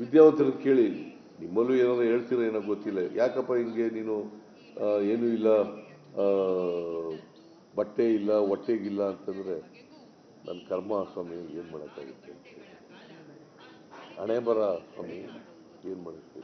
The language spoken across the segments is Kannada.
ವಿದ್ಯಾವಂತರು ಕೇಳಿ, ನಿಮ್ಮಲ್ಲೂ ಏನಾದ್ರು ಹೇಳ್ತೀರ ಏನೋ ಗೊತ್ತಿಲ್ಲ. ಯಾಕಪ್ಪ ಹಿಂಗೆ ನೀನು ಏನೂ ಇಲ್ಲ ಬಟ್ಟೆ ಇಲ್ಲ, ಹೊಟ್ಟೆಗಿಲ್ಲ ಅಂತಂದರೆ ನನ್ನ ಕರ್ಮ ಸ್ವಾಮಿ ಏನು ಮಾಡೋಕ್ಕಾಗುತ್ತೆ ಹಣೆ ಬರ ಸ್ವಾಮಿ ಏನು ಮಾಡುತ್ತೆ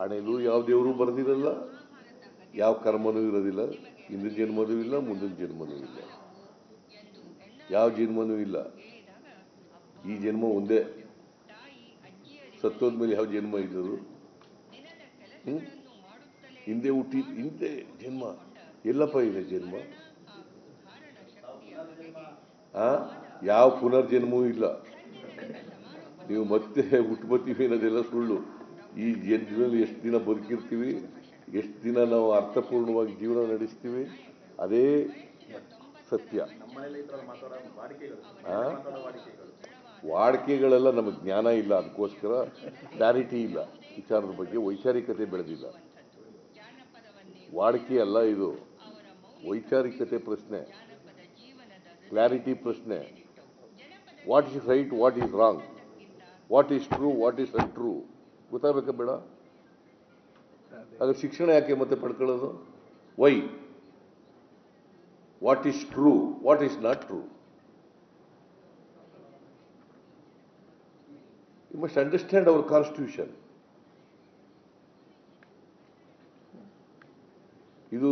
ಹಣೆಲೂ ಯಾವ ದೇವರು ಬರೆದಿರಲ್ಲ, ಯಾವ ಕರ್ಮನೂ ಇರೋದಿಲ್ಲ, ಹಿಂದಿನ ಜನ್ಮನೂ ಇಲ್ಲ, ಮುಂದಿನ ಜನ್ಮನೂ ಇಲ್ಲ. ಯಾವ ಜನ್ಮನೂ ಇಲ್ಲ. ಈ ಜನ್ಮ ಒಂದೇ. ಸತ್ತೋದ್ಮೇಲೆ ಯಾವ ಜನ್ಮ ಇದ್ದರು? ಹಿಂದೆ ಹುಟ್ಟಿ, ಹಿಂದೆ ಜನ್ಮ. ಎಲ್ಲಪ್ಪ ಇದೆ ಜನ್ಮ? ಆ? ಯಾವ ಪುನರ್ಜನ್ಮವೂ ಇಲ್ಲ. ನೀವು ಮತ್ತೆ ಹುಟ್ಟುಬತ್ತೀವಿ ಅನ್ನೋದೆಲ್ಲ ಸುಳ್ಳು. ಈ ಜನ್ಮದಲ್ಲಿ ಎಷ್ಟು ದಿನ ಬದುಕಿರ್ತೀವಿ, ಎಷ್ಟು ದಿನ ನಾವು ಅರ್ಥಪೂರ್ಣವಾಗಿ ಜೀವನ ನಡೆಸ್ತೀವಿ, ಅದೇ ಸತ್ಯ. ವಾಡಿಕೆಗಳೆಲ್ಲ ನಮಗೆ ಜ್ಞಾನ ಇಲ್ಲ ಅದಕ್ಕೋಸ್ಕರ ಕ್ಲಾರಿಟಿ ಇಲ್ಲ. ವಿಚಾರದ ಬಗ್ಗೆ ವೈಚಾರಿಕತೆ ಬೆಳೆದಿಲ್ಲ. ವಾಡಿಕೆ ಅಲ್ಲ ಇದು. ವೈಚಾರಿಕತೆ ಪ್ರಶ್ನೆ. ಕ್ಲಾರಿಟಿ ಪ್ರಶ್ನೆ. What is right what is wrong what is true what is untrue ಗೊತ್ತಾಗಬೇಕಾ ಬೇಡ? ಅದು ಶಿಕ್ಷಣ ಯಾಕೆ ಮತ್ತೆ ಪಡ್ಕೊಳ್ಳೋದು? Why what is true what is not true you must understand our constitution ಇದು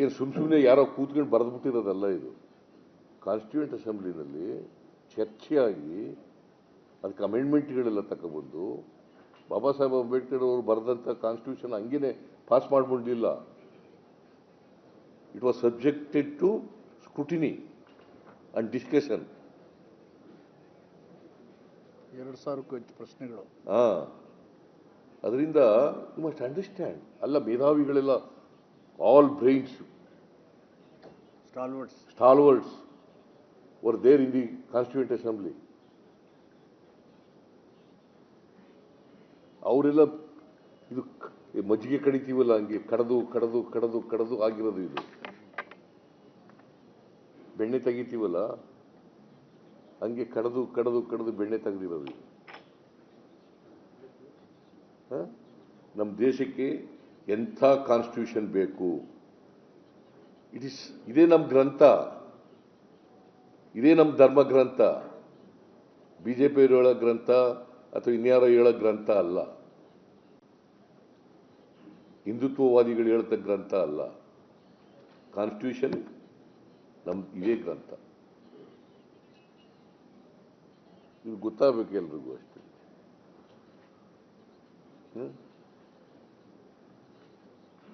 ಏನು ಸುಮ್ ಸುಮ್ಮನೆ ಯಾರೋ ಕೂತ್ಕೊಂಡು ಬರೆದ್ಬಿಟ್ಟಿರೋದಲ್ಲ ಇದು. ಕಾನ್ಸ್ಟಿಟ್ಯೂಂಟ್ ಅಸೆಂಬ್ಲಿನಲ್ಲಿ ಚರ್ಚೆಯಾಗಿ ಅದಕ್ಕೆ ಅಮೆಂಡ್ಮೆಂಟ್ಗಳೆಲ್ಲ ತಗೊಬಂದು ಬಾಬಾ ಸಾಹೇಬ್ ಅಂಬೇಡ್ಕರ್ ಅವರು ಬರೆದಂಥ ಕಾನ್ಸ್ಟಿಟ್ಯೂಷನ್ ಹಂಗೇನೆ pass ಮಾಡ್ಬಿಡಲಿಲ್ಲ. It was subjected to scrutiny and discussion ಎರಡು ಸಾವಿರಕ್ಕೂ ಹೆಚ್ಚು ಪ್ರಶ್ನೆಗಳು. ಹಾ. ಅದರಿಂದ ಯು ಮಸ್ಟ್ ಅಂಡರ್ಸ್ಟ್ಯಾಂಡ್ ಅಲ್ಲ ಮೇಧಾವಿಗಳೆಲ್ಲ all brains stalwarts stalwarts were there in the constituent assembly ಅವರೆಲ್ಲ ಇದು ಮಜ್ಜಿಗೆ ಕಡಿತೀವಲ್ಲ ಹಂಗೆ ಕಡದು ಕಡದು ಕಡದು ಕಡದು ಆಗಿರೋದು ಇದು. ಬೆಣ್ಣೆ ತೆಗಿತೀವಲ್ಲ ಹಂಗೆ ಕಡದು ಕಡದು ಕಡದು ಬೆಣ್ಣೆ ತೆಗೆದಿರೋದು? ನಮ್ಮ ದೇಶಕ್ಕೆ ಎಂಥ ಕಾನ್ಸ್ಟಿಟ್ಯೂಷನ್ ಬೇಕು? ಇಟ್ ಇಸ್ ಇದೇ ನಮ್ಮ ಗ್ರಂಥ. ಇದೇ ನಮ್ಮ ಧರ್ಮ ಗ್ರಂಥ. ಬಿ ಜೆ ಪಿಯವರು ಹೇಳೋ ಗ್ರಂಥ ಅಥವಾ ಇನ್ಯಾರೋ ಹೇಳೋ ಗ್ರಂಥ ಅಲ್ಲ. ಹಿಂದುತ್ವವಾದಿಗಳು ಹೇಳ್ತ ಗ್ರಂಥ ಅಲ್ಲ. ಕಾನ್ಸ್ಟಿಟ್ಯೂಷನ್ ನಮ್ಮ ಇದೇ ಗ್ರಂಥ. ಇದು ಗೊತ್ತಾಗಬೇಕು ಎಲ್ರಿಗೂ ಅಷ್ಟೇ?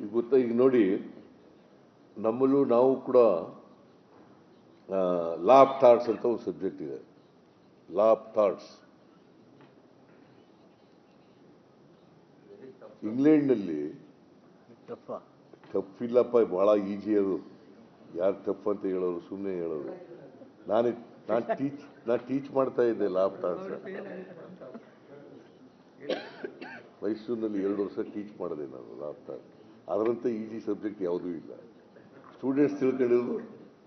ಈಗ ಗೊತ್ತಾ ಈಗ ನೋಡಿ ನಮ್ಮಲ್ಲೂ ನಾವು ಕೂಡ ಲಾ ಆಫ್ ಥಾಟ್ಸ್ ಅಂತ ಒಂದು ಸಬ್ಜೆಕ್ಟ್ ಇದೆ. ಲಾ ಆಫ್ ಥಾಟ್ಸ್ ಇಂಗ್ಲೆಂಡ್ನಲ್ಲಿ ಟಫ್. ಇಲ್ಲಪ್ಪ ಬಹಳ ಈಜಿ ಅದು. ಯಾರು ಟಫ್ ಅಂತ ಹೇಳೋರು ಸುಮ್ಮನೆ ಹೇಳೋರು. ನಾನು ನಾನು ಟೀಚ್ ನಾನು ಟೀಚ್ ಮಾಡ್ತಾ ಇದ್ದೆ ಲಾಭ ಥಾಟ್ಸ್ ಮೈಸೂರಿನಲ್ಲಿ ಎರಡು ವರ್ಷ ಟೀಚ್ ಮಾಡಿದೆ ನಾನು ಲಾಭ ಥಾಟ್ಸ್ ಅದರಂತೆ ಈಜಿ ಸಬ್ಜೆಕ್ಟ್ ಯಾವುದೂ ಇಲ್ಲ. ಸ್ಟೂಡೆಂಟ್ಸ್ ತಿಳ್ಕೊಂಡಿರೋದು,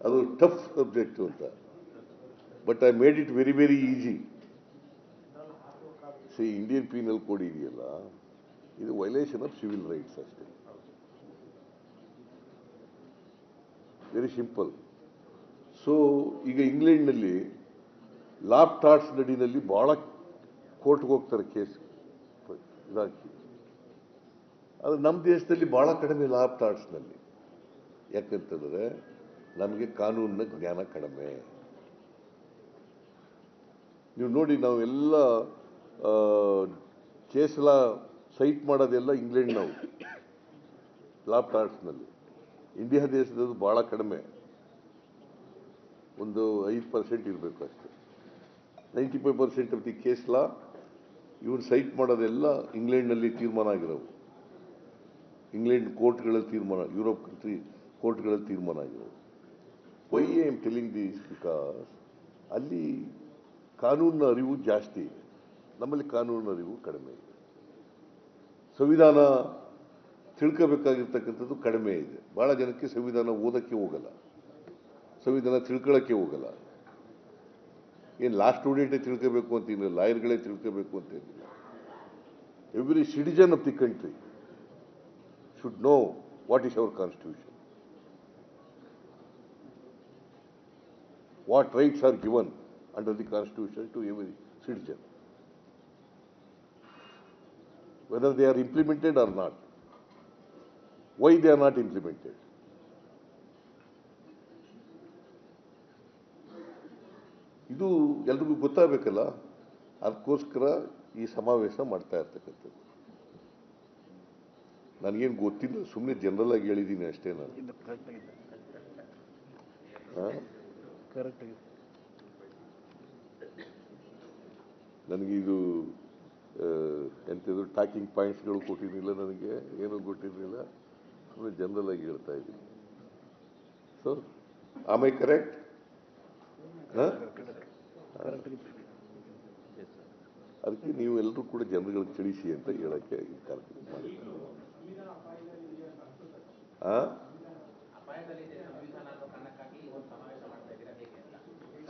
ಅದು ಟಫ್ ಸಬ್ಜೆಕ್ಟು ಅಂತ. But I made it very very easy see Indian penal code ಇದೆಯಲ್ಲ, ಇದು ವೈಲೇಷನ್ ಆಫ್ ಸಿವಿಲ್ ರೈಟ್ಸ್ ಅಷ್ಟೇ. ವೆರಿ ಸಿಂಪಲ್ ಸೊ ಈಗ ಇಂಗ್ಲೆಂಡ್ನಲ್ಲಿ ಲಾಪ್ ಟಾಟ್ಸ್ ನಡಿನಲ್ಲಿ ಭಾಳ ಕೋರ್ಟ್ಗೆ ಹೋಗ್ತಾರೆ ಕೇಸ್ ಇದಾಕಿ. ಆದರೆ ನಮ್ಮ ದೇಶದಲ್ಲಿ ಭಾಳ ಕಡಿಮೆ ಲಾಪ್ ಟಾಟ್ಸ್ನಲ್ಲಿ ಯಾಕಂತಂದರೆ ನಮಗೆ ಕಾನೂನಿನ ಜ್ಞಾನ ಕಡಿಮೆ. ನೀವು ನೋಡಿ ನಾವೆಲ್ಲ ಕೇಸೆಲ್ಲ ಸೈಟ್ ಮಾಡೋದೆಲ್ಲ ಇಂಗ್ಲೆಂಡ್ ನಾವು ಲಾಪ್ ಟಾಟ್ಸ್ನಲ್ಲಿ ಇಂಡಿಯಾ ದೇಶದದು ಭಾಳ ಕಡಿಮೆ. ಒಂದು ಐದು ಪರ್ಸೆಂಟ್ ಇರಬೇಕು ಅಷ್ಟೇ. Ninety five percent of the case law ಇವ್ರು ಸೈಟ್ ಮಾಡೋದೆಲ್ಲ ಇಂಗ್ಲೆಂಡ್ನಲ್ಲಿ ತೀರ್ಮಾನ ಆಗಿರೋವು. ಇಂಗ್ಲೆಂಡ್ ಕೋರ್ಟ್ಗಳಲ್ಲಿ ತೀರ್ಮಾನ, ಯುರೋಪ್ ಕಂಟ್ರಿ ಕೋರ್ಟ್ಗಳಲ್ಲಿ ತೀರ್ಮಾನ ಆಗಿರೋವು. Why I am telling this because ಅಲ್ಲಿ ಕಾನೂನಿನ ಅರಿವು ಜಾಸ್ತಿ ಇದೆ. ನಮ್ಮಲ್ಲಿ ಕಾನೂನಿನ ಅರಿವು ಕಡಿಮೆ ಇದೆ. ಸಂವಿಧಾನ ತಿಳ್ಕೋಬೇಕಾಗಿರ್ತಕ್ಕಂಥದ್ದು ಕಡಿಮೆ ಇದೆ. ಭಾಳ ಜನಕ್ಕೆ ಸಂವಿಧಾನ ಓದಕ್ಕೆ ಹೋಗಲ್ಲ. ಸಂವಿಧಾನ ತಿಳ್ಕೊಳ್ಳೋಕ್ಕೆ ಹೋಗಲ್ಲ ಏನು ಲಾಸ್ಟ್ ಸ್ಟೂಡೆಂಟೇ ತಿಳ್ಕೋಬೇಕು ಅಂತಿಲ್ಲ ಲಾಯರ್ಗಳೇ ತಿಳ್ಕೋಬೇಕು ಅಂತೇನಿಲ್ಲ every citizen of the country should know what is our constitution what rights are given under the constitution to every citizen Whether they are implemented or not. Why they are not implemented. ಇದು ಎಲ್ರಿಗೂ ಗೊತ್ತಾಗಬೇಕಲ್ಲ? ಅದಕ್ಕೋಸ್ಕರ ಈ ಸಮಾವೇಶ ಮಾಡ್ತಾ ಇರ್ತಕ್ಕಂಥದ್ದು. ನನಗೇನು ಗೊತ್ತಿಲ್ಲ ಸುಮ್ಮನೆ ಜನರಲ್ ಆಗಿ ಹೇಳಿದ್ದೀನಿ ಅಷ್ಟೇ ನಾನು. ಹಾ? ನನಗೆ ಇದು ಎಂಥದ್ದು ಟಾಕಿಂಗ್ ಪಾಯಿಂಟ್ಸ್ಗಳು ಕೊಟ್ಟಿರಲಿಲ್ಲ ನನಗೆ ಏನೂ ಕೊಟ್ಟಿರಲಿಲ್ಲ ಸುಮ್ಮನೆ ಜನರಲ್ ಆಗಿ ಹೇಳ್ತಾ ಇದ್ದೀನಿ. ಸೊ ಆಮ್ ಐ ಕರೆಕ್ಟ್ ಆಗಿದೆ ಅದಕ್ಕೆ ನೀವು ಎಲ್ಲರೂ ಕೂಡ ಜನರುಗಳಿಗೆ ತಿಳಿಸಿ ಅಂತ ಹೇಳಕ್ಕೆ ಕಾರ್ಯಕ್ರಮ?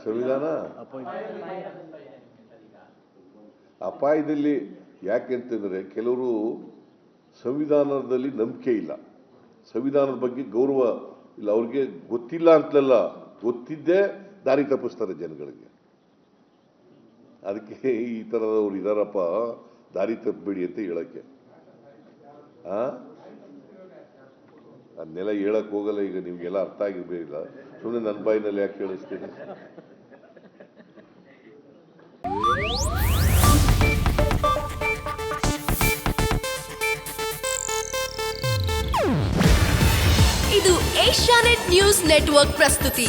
ಸಂವಿಧಾನ? ಅಪಾಯದಲ್ಲಿ ಅಪಾಯದಲ್ಲಿ ಯಾಕೆಂತಂದ್ರೆ ಕೆಲವರು ಸಂವಿಧಾನದಲ್ಲಿ ನಂಬಿಕೆ ಇಲ್ಲ. ಸಂವಿಧಾನದ ಬಗ್ಗೆ ಗೌರವ ಇಲ್ಲ. ಅವ್ರಿಗೆ ಗೊತ್ತಿಲ್ಲ ಅಂತಲ್ಲ, ಗೊತ್ತಿದ್ದೇ ದಾರಿ ತಪ್ಪಿಸ್ತಾರೆ ಜನಗಳಿಗೆ. ಅದಕ್ಕೆ ಈ ಥರದವ್ರು ಇದಾರಪ್ಪ, ದಾರಿ ತಪ್ಪಬೇಡಿ ಅಂತ ಹೇಳೋಕ್ಕೆ. ಅದನ್ನೆಲ್ಲ ಹೇಳಕ್ಕೆ ಹೋಗಲ್ಲ, ಈಗ ನಿಮಗೆಲ್ಲ ಅರ್ಥ ಆಗಿರಬೇಕಿಲ್ಲ. ಸುಮ್ಮನೆ ನನ್ನ ಬಾಯಿನಲ್ಲಿ ಯಾಕೆ ಕೇಳಿಸ್ತೀನಿ ಇದು ಏಷ್ಯಾನೆಟ್ ನ್ಯೂಸ್ ನೆಟ್ವರ್ಕ್ ಪ್ರಸ್ತುತಿ.